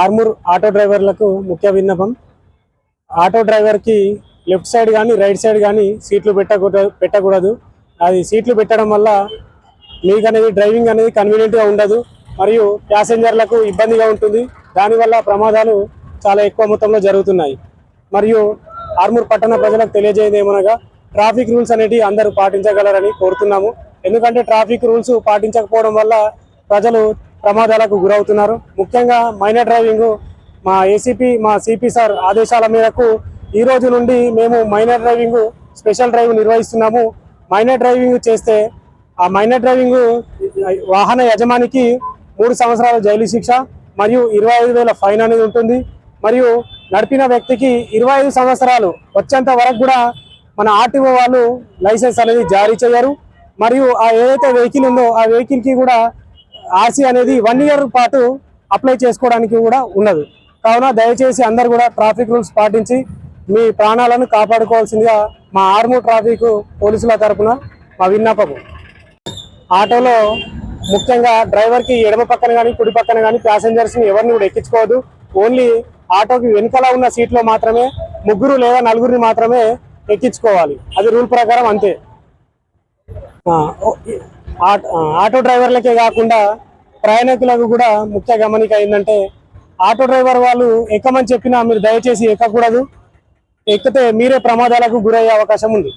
Armoor auto డ్రైవర్లకు ముఖ్య విన్నపం. ఆటో డ్రైవర్కి లెఫ్ట్ సైడ్ కానీ రైట్ సైడ్ కానీ సీట్లు పెట్టకూడదు పెట్టకూడదు. అది సీట్లు పెట్టడం వల్ల మీకు అనేది డ్రైవింగ్ అనేది కన్వీనియంట్గా ఉండదు మరియు ప్యాసింజర్లకు ఇబ్బందిగా ఉంటుంది. దానివల్ల ప్రమాదాలు చాలా ఎక్కువ మొత్తంలో జరుగుతున్నాయి. మరియు ఆర్మూర్ పట్టణ ప్రజలకు తెలియజేయదు ఏమనగా ట్రాఫిక్ రూల్స్ అనేవి అందరూ పాటించగలరని కోరుతున్నాము. ఎందుకంటే ట్రాఫిక్ రూల్స్ పాటించకపోవడం వల్ల ప్రజలు ప్రమాదాలకు గురవుతున్నారు. ముఖ్యంగా మైనర్ డ్రైవింగ్ మా ఏసీపీ మా సిపి సార్ ఆదేశాల మేరకు ఈ రోజు నుండి మేము మైనర్ డ్రైవింగ్ స్పెషల్ డ్రైవ్ నిర్వహిస్తున్నాము. మైనర్ డ్రైవింగ్ చేస్తే ఆ మైనర్ డ్రైవింగ్ వాహన యజమానికి మూడు సంవత్సరాల జైలు శిక్ష మరియు ఇరవై ఐదు వేల ఫైన్ అనేది ఉంటుంది. మరియు నడిపిన వ్యక్తికి ఇరవై ఐదు సంవత్సరాలు వచ్చేంత వరకు కూడా మన ఆర్టీఓ వాళ్ళు లైసెన్స్ అనేది జారీ చేయరు. మరియు ఆ ఏదైతే వెహికల్ ఉందో ఆ వెహికల్కి కూడా ఆర్సీ అనేది వన్ ఇయర్ పాటు అప్లై చేసుకోవడానికి కూడా ఉన్నది. కావున దయచేసి అందరు కూడా ట్రాఫిక్ రూల్స్ పాటించి మీ ప్రాణాలను కాపాడుకోవాల్సిందిగా మా ఆర్మూ ట్రాఫిక్ పోలీసుల తరఫున మా విన్నపము. ఆటోలో ముఖ్యంగా డ్రైవర్కి ఎడమ పక్కన కానీ కుడి పక్కన కానీ ప్యాసింజర్స్ని ఎవరిని కూడా ఎక్కించుకోవద్దు. ఓన్లీ ఆటోకి వెనుకల ఉన్న సీట్లో మాత్రమే ముగ్గురు లేదా నలుగురిని మాత్రమే ఎక్కించుకోవాలి. అది రూల్ ప్రకారం అంతే. ఆటో డ్రైవర్లకే కాకుండా ప్రయాణికులకు కూడా ముఖ్య గమనిక ఏంటంటే ఆటో డ్రైవర్ వాళ్ళు ఎక్కమని చెప్పినా మీరు దయచేసి ఎక్కకూడదు. ఎక్కితే మీరే ప్రమాదాలకు గురయ్యే అవకాశం ఉంది.